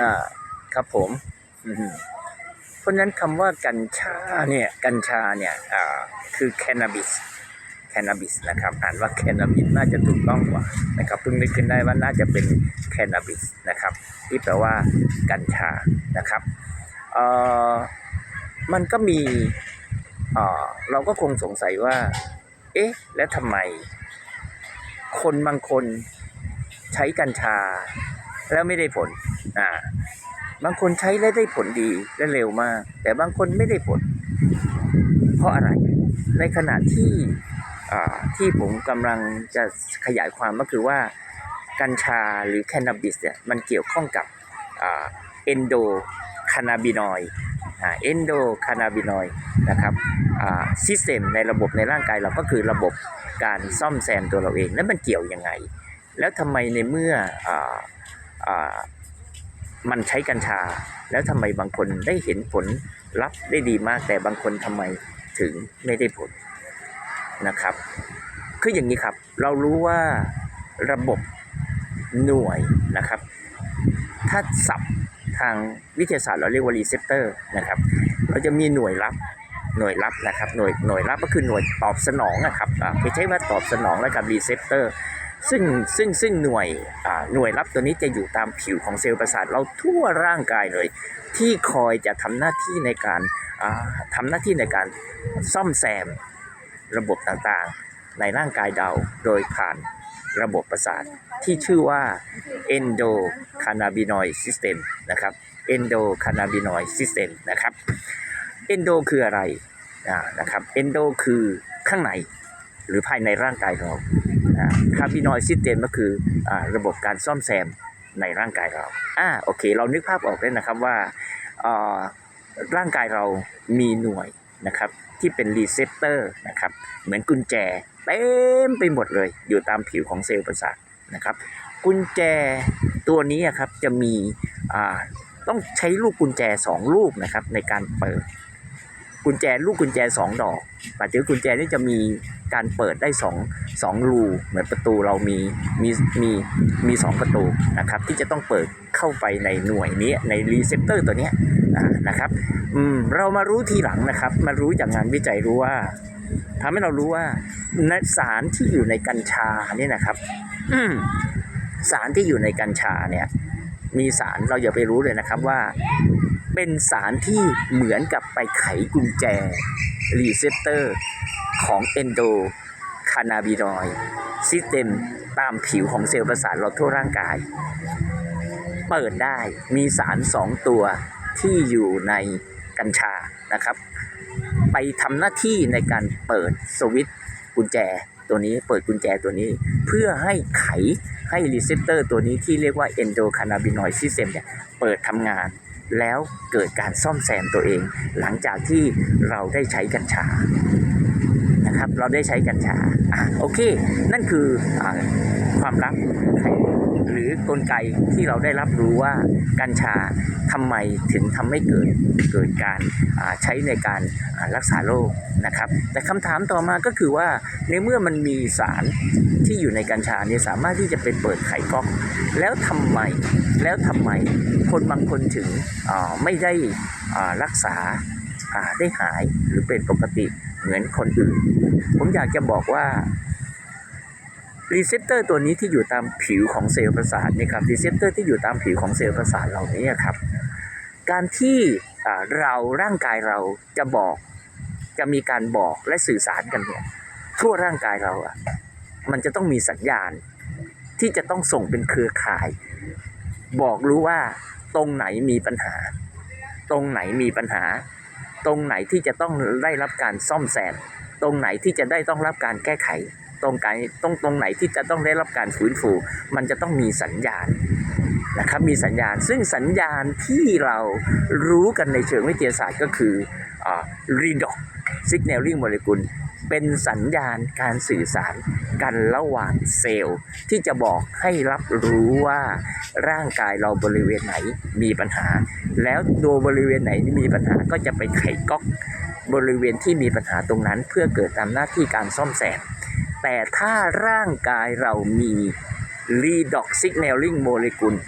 อ่า ครับผมเพราะนั้นคำว่ากัญชาเนี่ย กัญชาเนี่ยอ่าคือแคน a บิสแคน a บิสนะครับอ่านว่าแคน a บิสน่าจะถูกต้องกว่านะครับเพิ่งนึกขึ้นได้ว่าน่าจะเป็นแคน a บิสนะครับ ที่แปลว่ากัญชานะครับเอ่อมันก็มีเอ่อเราก็คงสงสัยว่า เอ๊ะ แล้วทำไม คนบางคนใช้กัญชาแล้วไม่ได้ผล อ่า บางคนใช้แล้วได้ผลดีและเร็วมาก แต่บางคนไม่ได้ผล เพราะอะไร ในขณะที่ที่ผมกำลังจะขยายความก็คือว่ากัญชาหรือแคน a บิสเนี่ยมันเกี่ยวข้องกับเอนโดคานาบินอยเอนโดคานาบินอยนะครับซิสเต็มในระบบในร่างกายเราก็คือระบบการซ่อมแซมตัวเราเอง แล้วมันเกี่ยวยังไง แล้วทำไมในเมื่อออ มันใช้กัญชา แล้วทำไมบางคนได้เห็นผลลัพธ์ได้ดีมาก แต่บางคนทำไมถึงไม่ได้ผลนะครับ คืออย่างนี้ครับ เรารู้ว่าระบบหน่วยนะครับ ถ้าศัพท์ทางวิทยาศาสตร์เราเรียกว่ารีเซพเตอร์นะครับ เราจะมีหน่วยรับหน่วยรับนะครับ หน่วยหน่วยรับก็คือหน่วยตอบสนองนะครับไม่ใช่ว่าตอบสนองแล้วกับรีเซพเตอร์ ซึ่งซึ่งซึ่งหน่วยอ่าหน่วยรับตัวนี้จะอยู่ตามผิวของเซลล์ประสาทเราทั่วร่างกายเลย ที่คอยจะทำหน้าที่ในการอ่าทำหน้าที่ในการซ่อมแซมระบบต่างๆ ในร่างกายเราโดยผ่านระบบประสาทที่ชื่อว่า endocannabinoid system นะครับ endocannabinoid system นะครับ endo คืออะไรอ่านะครับ endo คือข้างในหรือภายในร่างกายเรา อ่า cannabinoid system ก็คืออระบบการซ่อมแซมในร่างกายเราอ่าโอเค เรานึกภาพออกได้นะครับว่าร่างกายเรามีหน่วยนะครับที่เป็นรีเซพเตอร์นะครับเหมือนกุญแจเต็มไปหมดเลย อยู่ตามผิวของเซลล์ประสาทนะครับกุญแจตัวนี้ครับจะมีต้องใช้ลูกกุญแจสองลูกนะครับในการเปิด กุญแจลูกกุญแจสองดอกปัจจุบันกุญแจนี่จะมีการเปิดได้สองสองรูเหมือนประตูเรามีมีมีมีสองประตูนะครับที่จะต้องเปิดเข้าไปในหน่วยนี้ในรีเซพเตอร์ตัวนี้นะครับอืมเรามารู้ทีหลังนะครับ มารู้จากงานวิจัยรู้ว่าทำให้เรารู้ว่าในสารที่อยู่ในกัญชาเนี่ยนะครับอืสารที่อยู่ในกัญชาเนี่ยมีสารเราอย่าไปรู้เลยนะครับว่า เป็นสารที่เหมือนกับไปไขกุญแจ รีเซพเตอร์ของเอนโดคานาบินอยซิสเต็มตามผิวของเซลล์ประสาทเราทั่วร่างกาย เปิดได้มีสารสองตัวที่อยู่ในกัญชานะครับ ไปทำหน้าที่ในการเปิดสวิตช์กุญแจตัวนี้เปิดกุญแจตัวนี้เพื่อให้ไขให้รีเซพเตอร์ตัวนี้ที่เรียกว่า endocannabinoid system เนี่ยเปิดทำงาน แล้วเกิดการซ่อมแซมตัวเอง หลังจากที่เราได้ใช้กัญชานะครับเราได้ใช้กัญชาอะโอเค นั่นคืออความลับ หรือกลไกที่เราได้รับรู้ว่ากัญชาทำไมถึงทำให้เกิดเกิดการใช้ในการรักษาโรคนะครับ แต่คำถามต่อมาก็คือว่าในเมื่อมันมีสารที่อยู่ในกัญชาเนี่ยสามารถที่จะเป็นเปิดไขก๊อก แล้วทำไมแล้วทำไมคนบางคนถึงไม่ได้รักษาได้หายหรือเป็นปกติเหมือนคนอื่น ผมอยากจะบอกว่า รีเซพเตอร์ตัวนี้ที่อยู่ตามผิวของเซลล์ประสาทนี่ครับรีเซพเตอร์ที่อยู่ตามผิวของเซลล์ประสาทเหล่านี้ครับ การที่เราร่างกายเราจะบอก จะมีการบอกและสื่อสารกันเนี่ยทั่วร่างกายเราอะมันจะต้องมีสัญญาณ ที่จะต้องส่งเป็นเครือข่าย บอกรู้ว่าตรงไหนมีปัญหา ตรงไหนมีปัญหา ตรงไหนที่จะต้องได้รับการซ่อมแซมตรงไหนที่จะได้ต้องรับการแก้ไข ตรงไหนตรงตรงไหนที่จะต้องได้รับการฟื้นฟู มันจะต้องมีสัญญาณนะครับมีสัญญาณ ซึ่งสัญญาณที่เรารู้กันในเชิงวิทยาศาสตร์ก็คืออ่า redox signaling molecule เป็นสัญญาณการสื่อสารกันระหว่างเซลล์ ที่จะบอกให้รับรู้ว่าร่างกายเราบริเวณไหนมีปัญหา แล้วตัวบริเวณไหนที่มีปัญหาก็จะไปไขก๊อกบริเวณที่มีปัญหาตรงนั้น เพื่อเกิดตามหน้าที่การซ่อมแซม แต่ถ้าร่างกายเรามี redox signaling molecule